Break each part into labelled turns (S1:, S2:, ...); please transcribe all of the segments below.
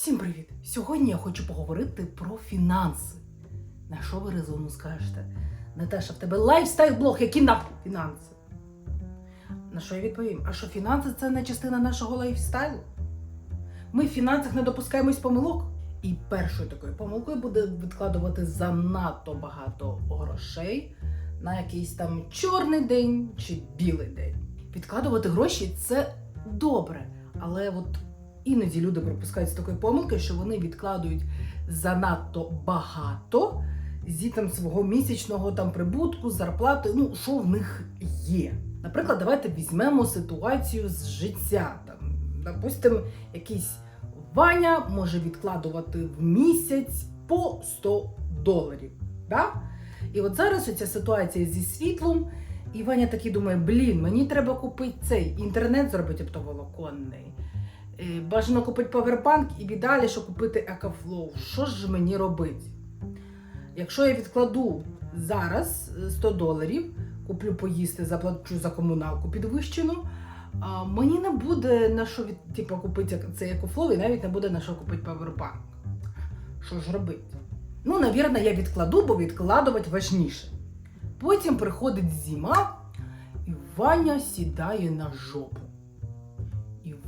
S1: Всім привіт! Сьогодні я хочу поговорити про фінанси. На що ви резону скажете? Наташа, в тебе лайфстайл-блог, які нахуй фінанси? На що я відповім? А що фінанси це не частина нашого лайфстайлу? Ми в фінансах не допускаємось помилок. І першою такою помилкою буде відкладувати занадто багато грошей на якийсь там чорний день чи білий день. Відкладувати гроші це добре, але от іноді люди пропускають з такої помилки, що вони відкладують занадто багато зі там свого місячного там прибутку, зарплати, ну що в них є. Наприклад, давайте візьмемо ситуацію з життя. Там, допустимо, якийсь Ваня може відкладувати в місяць по 100 доларів. Да? І от зараз оця ситуація зі світлом, і Ваня такий думає: блін, мені треба купити цей інтернет зробити оптоволоконний. Е, Бажано купити павербанк і віддалі, що купити екофлоу. Що ж мені робити? Якщо я відкладу зараз е, 100 доларів, куплю поїсти, заплачу за комуналку підвищену, мені не буде на що від, типу, купити цей екофлоу і навіть не буде на що купити павербанк. Що ж робити? Ну, навірно, я відкладу, бо відкладувати важніше. Потім приходить зима, і Ваня сідає на жопу.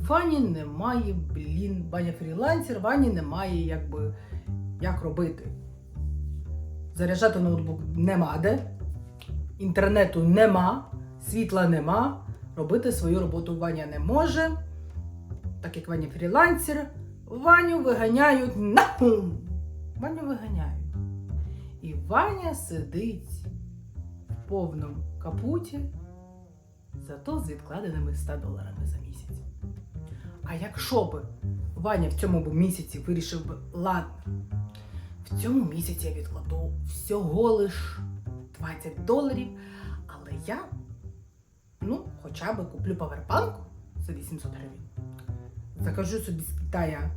S1: Вані немає, блін, Ваня фрілансер, Вані немає, якби, як робити. Заряджати ноутбук нема де, інтернету нема, світла нема, робити свою роботу Ваня не може. Так як Ваня фрілансер, Ваню виганяють нахум. Ваню виганяють. І Ваня сидить в повному капуті, зато з відкладеними 100 доларами за. А якщо б Ваня в цьому місяці вирішив би, ладно, в цьому місяці я відкладу всього лиш 20 доларів, але я, ну, хоча б куплю павербанк за 800 гривень. Закажу собі з Китая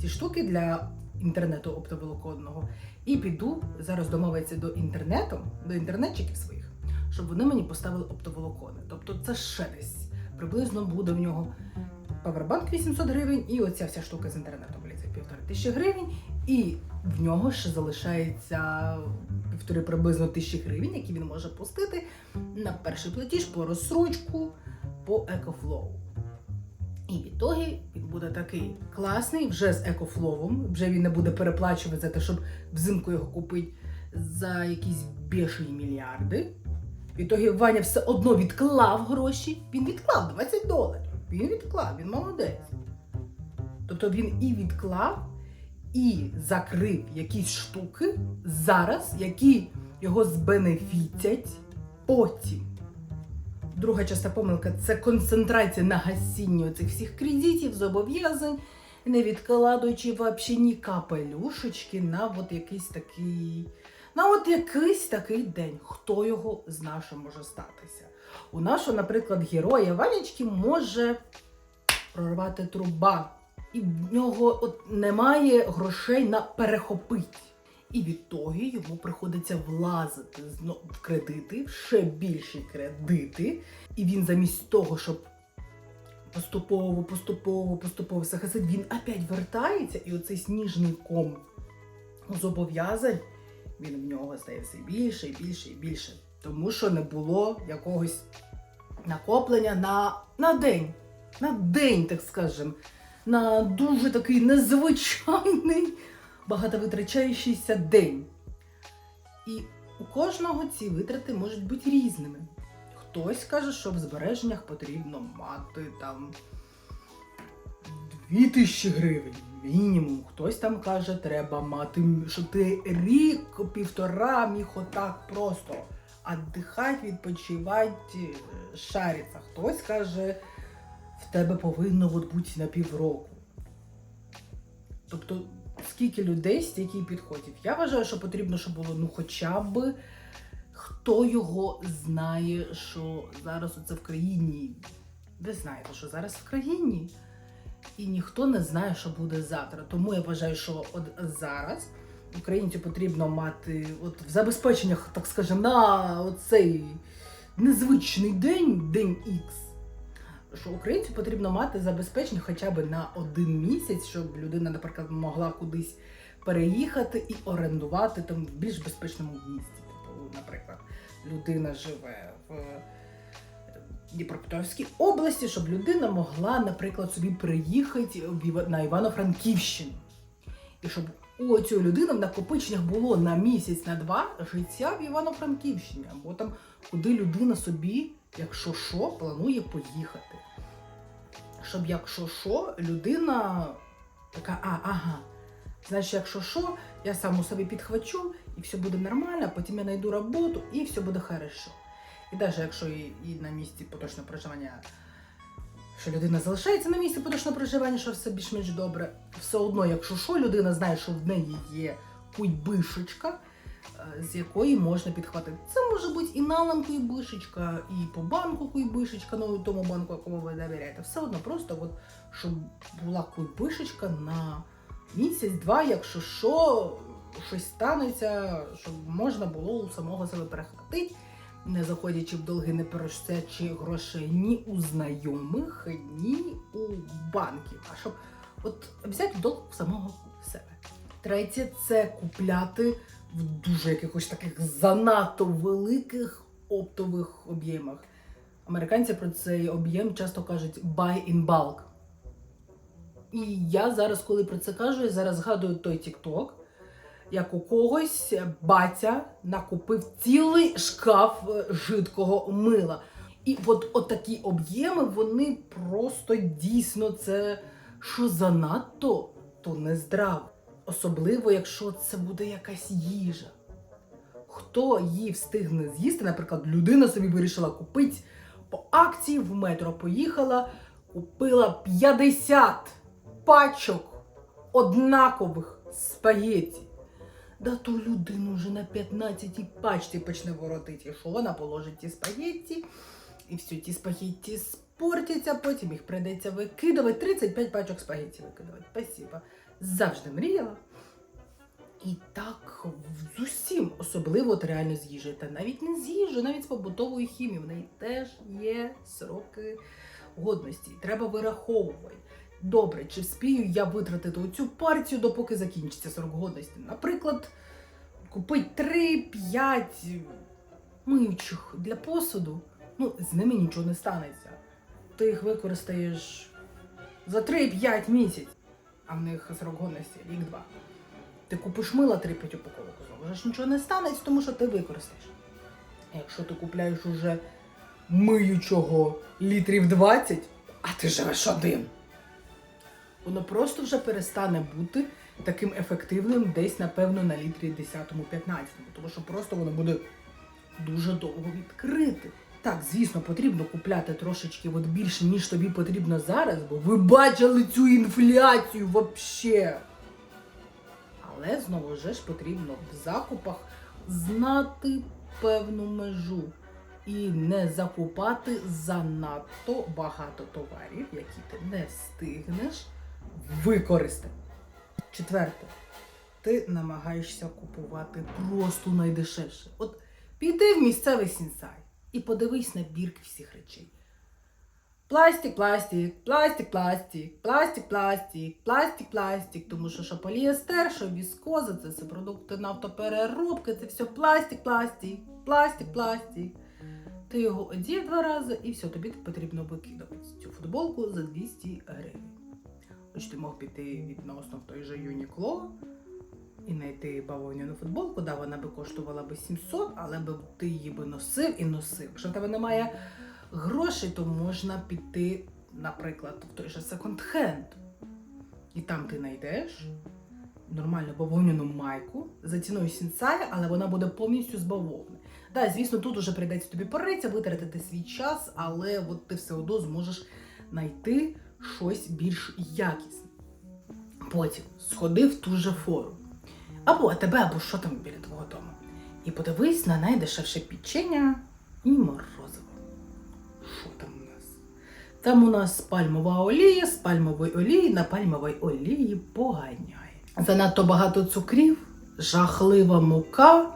S1: ці штуки для інтернету оптоволоконного і піду зараз домовитися до інтернету, до інтернетчиків своїх, щоб вони мені поставили оптоволокони. Тобто це ще десь приблизно буде в нього павербанк 800 гривень, і оця вся штука з інтернетом влізе півтори тисячі гривень, і в нього ще залишається півтори приблизно тисячі гривень, які він може пустити на перший платіж по розсрочку по екофлоу. І в ітогі він буде такий класний, вже з екофловом, вже він не буде переплачувати за те, щоб взимку його купити за якісь бешені мільярди. В ітогі Ваня все одно відклав гроші. Він відклав 20 доларів. Він відклав, він молодець. Тобто він і відклав, і закрив якісь штуки зараз, які його збенефітять потім. Друга часта помилка це концентрація на гасінні цих всіх кредитів, зобов'язань, не відкладаючи взагалі ні капелюшечки на от якийсь такий. На от якийсь такий день. Хто його знає, що може статися? У нашого, наприклад, героя Ванечки може прорвати труба. І в нього от немає грошей на перехопити. І відтоді йому приходиться влазити в кредити, в ще більші кредити. І він замість того, щоб поступово, поступово, поступово все гасить, він опять вертається, і оцей сніжний ком зобов'язань, він в нього стає все більше і більше і більше. Тому що не було якогось накоплення на, на день. На день, так скажем, на дуже такий незвичайний багатовитрачаючийся день. І у кожного ці витрати можуть бути різними. Хтось каже, що в збереженнях потрібно мати там 2000 гривень мінімум. Хтось там каже, треба мати, що ти рік, півтора міг отак просто віддихати, відпочивати, е, шариться. Хтось каже, в тебе повинно от бути на півроку. Тобто, скільки людей, стільки підходів. Я вважаю, що потрібно, щоб було ну хоча б хто його знає, що зараз оце в країні. Ви знаєте, що зараз в країні, і ніхто не знає, що буде завтра. Тому я вважаю, що от зараз українцю потрібно мати от в забезпеченнях, так скажемо, на оцей незвичний день, день Х, що українцю потрібно мати забезпечення хоча б на один місяць, щоб людина, наприклад, могла кудись переїхати і орендувати там в більш безпечному місці. Типу, наприклад, людина живе в Дніпропетровській області, щоб людина могла, наприклад, собі приїхати на Івано-Франківщину. І щоб у цієї людини в накопиченнях було на місяць, на два життя в Івано-Франківщині, або там, куди людина собі, якщо що, планує поїхати. Щоб, якщо що, людина така, а, ага. Значить, якщо що, я саму собі підхвачу, і все буде нормально, потім я знайду роботу, і все буде хорошо. І навіть якщо і, і на місці поточного проживання, що людина залишається на місці поточного проживання, що все більш-менш добре, все одно, якщо що, людина знає, що в неї є куйбишечка, е, з якої можна підхватити. Це може бути і налом куйбишечка, і по банку куйбишечка, ну тому банку, якому ви довіряєте. Все одно просто, от, щоб була куйбишечка на місяць-два, якщо що, щось станеться, щоб можна було у самого себе перехватити, не заходячи в долги, не просячи грошей ні у знайомих, ні у банків, а щоб от взяти долг в самого себе. Третє це купляти в дуже якихось таких занадто великих оптових об'ємах. Американці про цей об'єм часто кажуть buy in bulk. І я зараз, коли про це кажу, я зараз згадую той TikTok, як у когось батя накупив цілий шкаф е, жидкого мила. І от, от такі об'єми, вони просто дійсно це що занадто, то не здраво. Особливо, якщо це буде якась їжа. Хто її встигне з'їсти, наприклад, людина собі вирішила купити по акції в метро поїхала, купила 50 пачок однакових спагетті. Да то людину вже на 15 пачці почне воротити. Що вона положить ті спагетті, і всі ті спагетті спортяться, потім їх прийдеться викидувати. 35 пачок спагетті викидувати. Спасибо. Завжди мріяла. І так з усім, особливо от реально з їжею. Та навіть не з їжею, навіть з побутової хімії. В неї теж є сроки годності. Треба вираховувати. Добре, чи вспію я витратити оцю партію, допоки закінчиться срок годності? Наприклад, купити 3-5 миючих для посуду. Ну, з ними нічого не станеться. Ти їх використаєш за 3-5 місяців, а в них срок годності рік-два. Ти купиш мила 3-5 упаковок, вже ж нічого не станеться, тому що ти використаєш. А якщо ти купляєш уже миючого літрів 20, а ти живеш один воно просто вже перестане бути таким ефективним десь, напевно, на літрі 10-15, тому що просто воно буде дуже довго відкрити. Так, звісно, потрібно купляти трошечки от більше, ніж тобі потрібно зараз, бо ви бачили цю інфляцію вообще. Але знову ж потрібно в закупах знати певну межу і не закупати занадто багато товарів, які ти не встигнеш використати. Четверте, ти намагаєшся купувати просто найдешевше. От піди в місцевий сінсай і подивись на бірки всіх речей. Пластик, пластик, пластик, пластик, пластик, пластик, пластик, пластик, тому що що поліестер, що віскоза, це все продукти нафтопереробки, це все пластик, пластик, пластик, пластик. Ти його одів два рази і все, тобі потрібно викидати цю футболку за 200 гривень. Хоч ти мог піти відносно в той же Юнікло і знайти бавовняну футболку, да, вона би коштувала би 700, але би ти її би носив і носив. Якщо в тебе немає грошей, то можна піти, наприклад, в той же секонд-хенд. І там ти знайдеш нормальну бавовняну майку за ціною сінсая, але вона буде повністю з бавовни. Да, звісно, тут уже прийдеться тобі поритися, витратити свій час, але от ти все одно зможеш знайти щось більш якісне. Потім сходи в ту же фору. Або тебе, або що там біля твого дому. І подивись на найдешевше печення і морозиво. Що там у нас? Там у нас пальмова олія, з пальмової олії на пальмовій олії поганяє. Занадто багато цукрів, жахлива мука,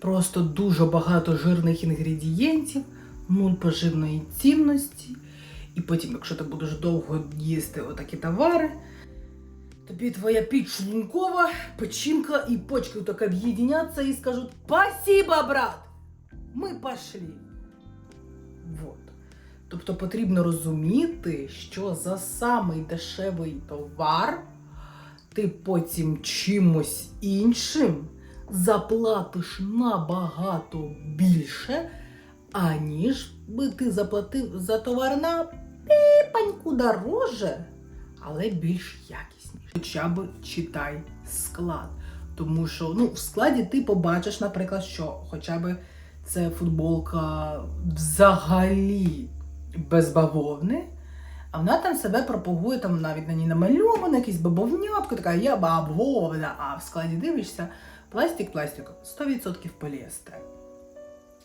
S1: просто дуже багато жирних інгредієнтів, нуль поживної цінності. І потім, якщо ти будеш довго їсти отакі товари, тобі твоя підшлункова, печінка і почки так об'єдняться і скажуть «Спасибо, брат! Ми пошли. Вот. Тобто потрібно розуміти, що за самий дешевий товар ти потім чимось іншим заплатиш набагато більше, аніж би ти заплатив за товар на піпаньку дороже, але більш якісніше. Хоча б читай склад. Тому що ну, в складі ти побачиш, наприклад, що хоча б це футболка взагалі без бавовни. А вона там себе пропагує, там навіть на ній намальовано якийсь бабовнятко, така я бавовна, а в складі дивишся пластик, пластик, 100% поліестер.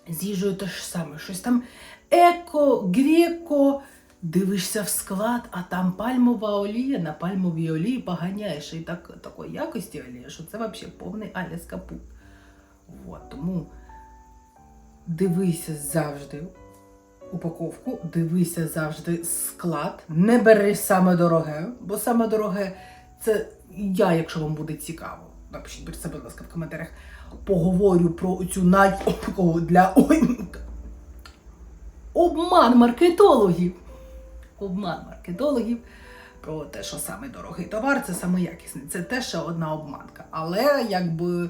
S1: З їжею те ж саме, щось там еко, греко, дивишся в склад, а там пальмова олія, на пальмовій олії поганяєш і так, такої якості олія, що це взагалі повний аліс капут. Вот, тому дивися завжди упаковку, дивися завжди склад, не бери саме дороге, бо саме дороге це я, якщо вам буде цікаво. Напишіть про це, будь ласка, в коментарях. Поговорю про цю най для обман маркетологів. Обман маркетологів про те, що саме дорогий товар, це саме якісний. Це теж ще одна обманка. Але якби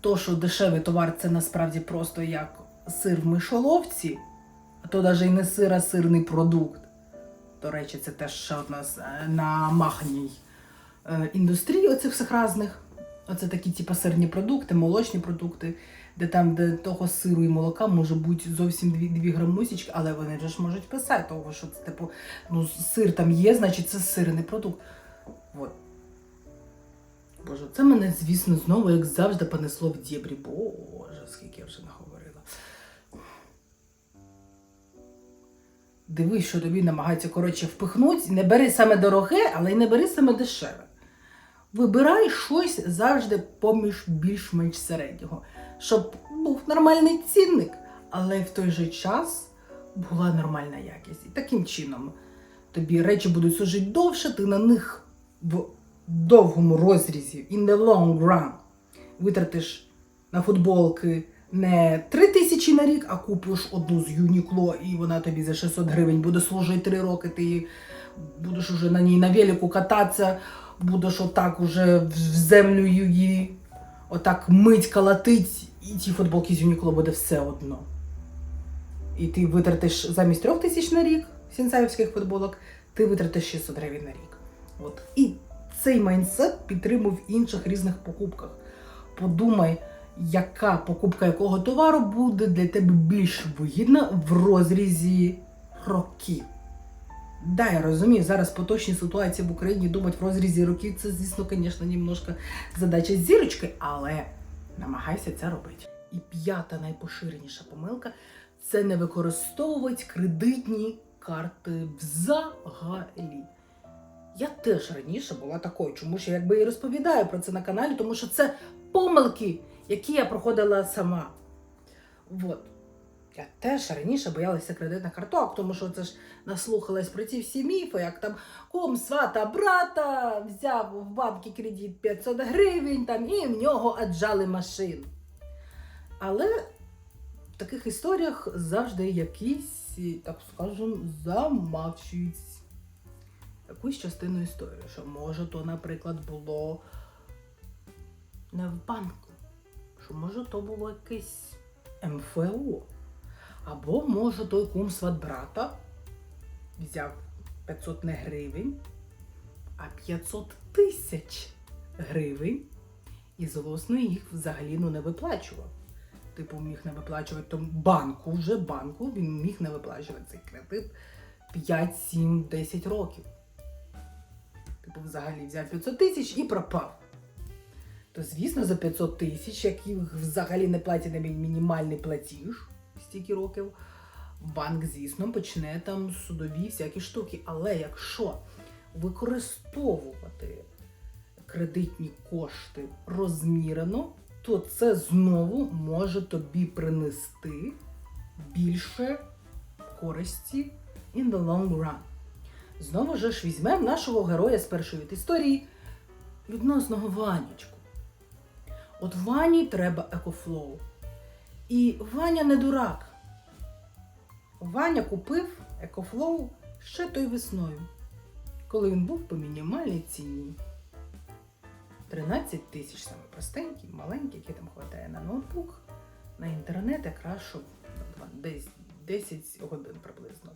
S1: то, що дешевий товар, це насправді просто як сир в мишоловці, а то навіть і не сир, а сирний продукт. До речі, це теж ще одна з е, намахній е, індустрії оцих всіх разних. Оце такі, типу, сирні продукти, молочні продукти, де там, де того сиру і молока може бути зовсім дві, дві грамусічки, але вони вже ж можуть писати, того, що це типу, ну, сир там є, значить це сирний продукт. От. Боже, це мене, звісно, знову, як завжди, понесло в дєбрі. Боже, скільки я вже наговорила. Дивись, що тобі намагаються коротше впихнути. Не бери саме дороге, але й не бери саме дешеве. Вибирай щось завжди поміж більш-менш середнього, щоб був нормальний цінник, але в той же час була нормальна якість. І таким чином тобі речі будуть служити довше, ти на них в довгому розрізі, in the long run, витратиш на футболки не 3 тисячі на рік, а купиш одну з Юнікло, і вона тобі за 600 гривень буде служити 3 роки, ти будеш уже на ній на велику кататися, будеш отак уже в землю її, отак мить калатить, і ті футболки з Юнікло буде все одно. І ти витратиш замість 3 тисяч на рік сінцаївських футболок, ти витратиш 600 гривень на рік. От. І цей майндсет підтримуй в інших різних покупках. Подумай, яка покупка якого товару буде для тебе більш вигідна в розрізі років. Да, я розумію, зараз поточні ситуації в Україні думати в розрізі років, це, звісно, звісно, немножко задача зірочки, але намагайся це робити. І п'ята найпоширеніша помилка це не використовувати кредитні карти взагалі. Я теж раніше була такою, чому ж я якби і розповідаю про це на каналі, тому що це помилки, які я проходила сама. От. Я теж раніше боялася кредитних карток, тому що це ж наслухалась про ці всі міфи, як там кум свата брата взяв в банки кредит 500 гривень там, і в нього аджали машин. Але в таких історіях завжди якісь, так скажемо, замовчують якусь частину історії, що може то, наприклад, було не в банку, що може то було якесь МФО. Або може той кум брата взяв 500 не гривень, а 500 тисяч гривень і злосно їх взагалі ну, не виплачував. Типу, міг не виплачувати тому банку, вже банку, він міг не виплачувати цей кредит 5, 7, 10 років. Типу, взагалі взяв 500 тисяч і пропав. То, звісно, за 500 тисяч, яких взагалі не платять навіть мінімальний платіж стільки років, банк, звісно, почне там судові всякі штуки. Але якщо використовувати кредитні кошти розмірено, то це знову може тобі принести більше користі in the long run. Знову ж візьмемо нашого героя з першої історії відносного Ванічку. От Вані треба екофлоу. І Ваня не дурак. Ваня купив екофлоу ще той весною, коли він був по мінімальній ціні. 13 тисяч саме простенький, маленький, який там хватає на ноутбук, на інтернет якраз десь 10 годин приблизно.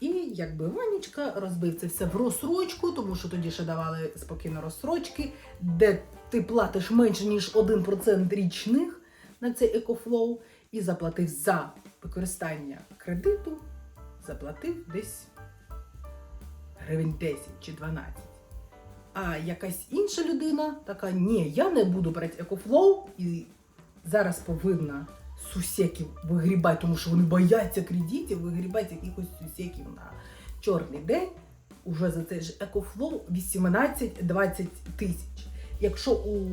S1: І якби Ванічка розбив це все в розсрочку, тому що тоді ще давали спокійно розсрочки, де ти платиш менше, ніж 1% річних на цей екофлоу, і заплатив за використання кредиту, заплатив десь гривень 10 чи 12. А якась інша людина така, ні, я не буду брати екофлоу і зараз повинна сусеків вигрібати, тому що вони бояться кредитів, вигрібати якихось сусеків на чорний день. Уже за цей ж екофлоу 18-20 тисяч. Якщо у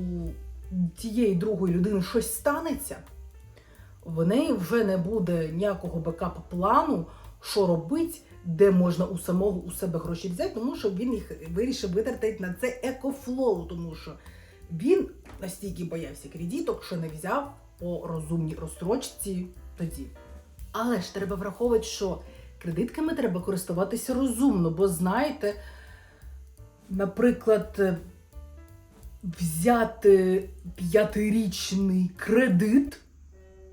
S1: тієї другої людини щось станеться, в неї вже не буде ніякого бекапу плану, що робить, де можна у самого у себе гроші взяти, тому що він їх вирішив витратити на це екофлоу, тому що він настільки боявся кредиток, що не взяв по розумній розстрочці тоді. Але ж треба враховувати, що кредитками треба користуватися розумно, бо знаєте, наприклад, взяти п'ятирічний кредит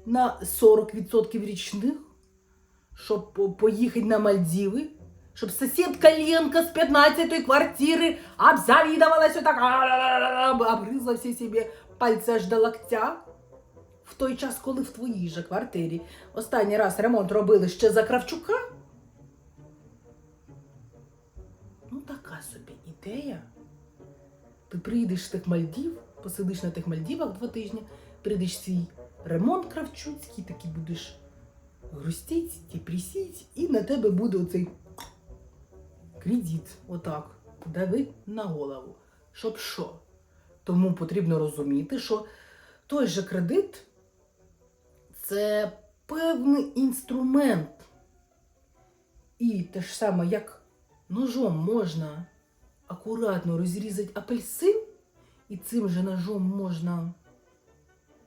S1: на 40% річних, щоб поїхати на Мальдіви, щоб сусідка Ленка з 15-ї квартири обзавідувалась отак, обгризла всі собі пальці аж до локтя. В той час, коли в твоїй же квартирі останній раз ремонт робили ще за Кравчука. Ну, така собі ідея. Ти приїдеш з тих Мальдів, посидиш на тих Мальдівах два тижні, прийдеш свій ремонт кравчуцький, такий будеш грустіть, депресіть, і на тебе буде оцей кредит, отак, давить на голову. Щоб що? Тому потрібно розуміти, що той же кредит це певний інструмент. І те ж саме, як ножом можна акуратно розрізати апельсин, і цим же ножом можна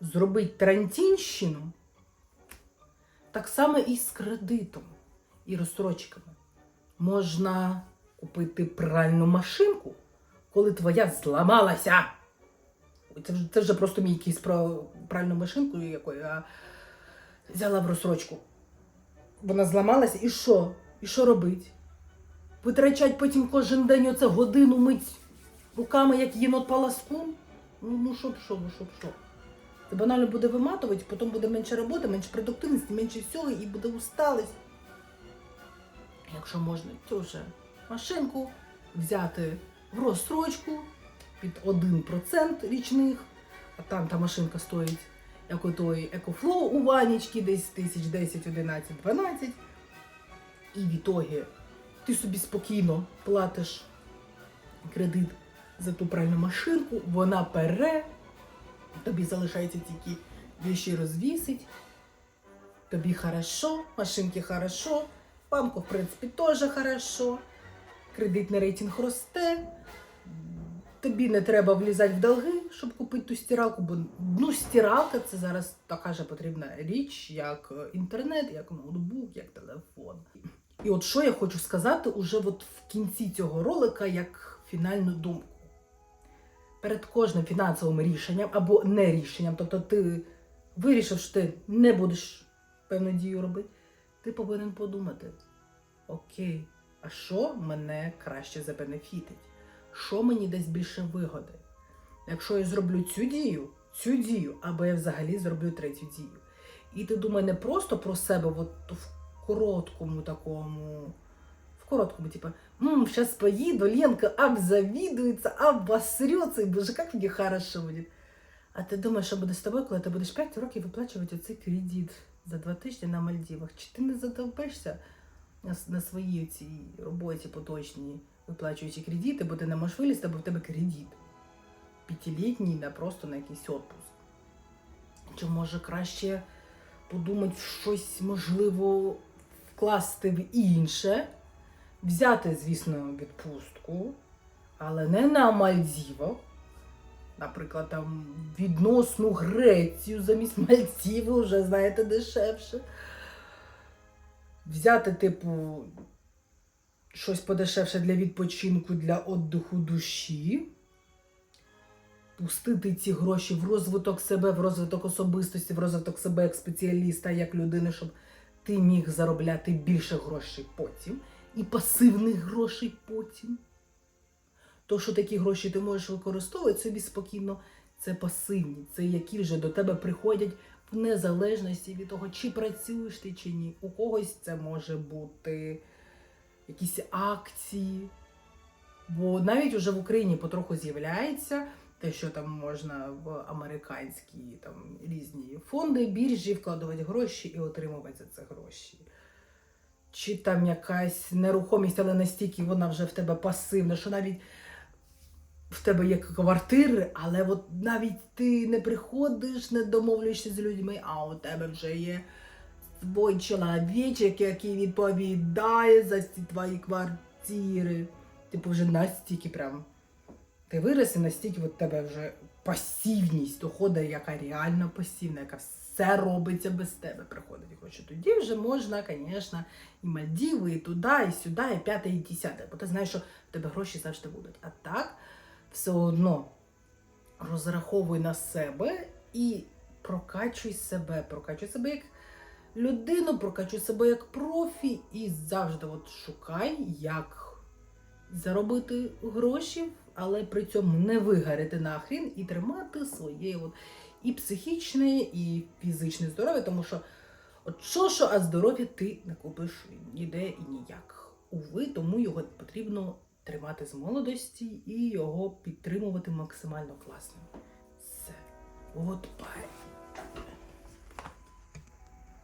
S1: зробити тарантінщину, так само і з кредитом і розстрочками. Можна купити пральну машинку, коли твоя зламалася. Це вже, це вже просто мій якийсь про пральну машинку, яку я взяла в розсрочку. Вона зламалася, і що? І що робить? Витрачать потім кожен день оце годину мить руками, як єнот паласком? Ну, ну щоб що, ну щоб що. Це банально буде виматувати, потім буде менше роботи, менше продуктивності, менше всього і буде усталість. Якщо можна цю же машинку взяти в розстрочку під 1% річних, а там та машинка стоїть, як у той екофлоу у Ванічки, десь тисяч 10, 11, 12. І в ітогі ти собі спокійно платиш кредит за ту пральну машинку, вона пере, тобі залишається тільки віші розвісить. Тобі хорошо, машинки хорошо, банку, в принципі, теж хорошо. Кредитний рейтинг росте. Тобі не треба влізати в долги, щоб купити ту стиралку, бо ну, стиралка це зараз така ж потрібна річ, як е, інтернет, як ноутбук, як телефон. І от що я хочу сказати уже от в кінці цього ролика як фінальну думку. Перед кожним фінансовим рішенням або не рішенням, тобто ти вирішив, що ти не будеш певну дію робити, ти повинен подумати: окей, а що мене краще забенефітить? Що мені дасть більше вигоди? Якщо я зроблю цю дію, цю дію, або я взагалі зроблю третю дію. І ти думай не просто про себе от в короткому такому, в короткому, типу, «М, сейчас поеду, Ленка обзавидуется, обосрется, и боже, как мне хорошо будет. А ти думаєш, що буде з тобою, коли ти будеш 5 років виплачувати оцей кредит за 2 тижні на Мальдівах? Чи ти не задовбешся на, с- на своїй цій роботі поточній, виплачуючи кредити, бо ти не можеш вилізти, бо в тебе кредит. П'ятилітній на просто на якийсь отпуск. Чи може краще подумати щось, можливо, вкласти в інше, взяти, звісно, відпустку, але не на Мальдівах. Наприклад, там відносну Грецію замість Мальдіви, вже знаєте, дешевше. Взяти, типу, щось подешевше для відпочинку, для віддиху душі. Пустити ці гроші в розвиток себе, в розвиток особистості, в розвиток себе як спеціаліста, як людини, щоб ти міг заробляти більше грошей потім і пасивних грошей потім. То, що такі гроші ти можеш використовувати собі спокійно, це пасивні, це які вже до тебе приходять в незалежності від того, чи працюєш ти чи ні. У когось це може бути якісь акції. Бо навіть уже в Україні потроху з'являється те, що там можна в американські там різні фонди, біржі вкладувати гроші і отримувати за це гроші. Чи там якась нерухомість, але настільки вона вже в тебе пасивна, що навіть в тебе є квартири, але от навіть ти не приходиш, не домовлюєшся з людьми, а у тебе вже є свій чоловічок, який відповідає за ці твої квартири. Типу вже настільки прям. Ти вирос і настільки от тебе вже пасивність доходить, яка реально пасивна, яка все робиться без тебе, приходить гроші. Тоді вже можна, звісно, і Мальдіви, і туди, і сюди, і п'яте, і десяте. Бо ти знаєш, що в тебе гроші завжди будуть. А так, все одно розраховуй на себе і прокачуй себе, прокачуй себе як людину, прокачуй себе як профі, і завжди от шукай, як заробити гроші, але при цьому не вигоріти нахрін і тримати своє от і психічне, і фізичне здоров'я, тому що от що, що, а здоров'я ти не купиш ніде і ніяк. Уви, тому його потрібно тримати з молодості і його підтримувати максимально класним. Все. От бай.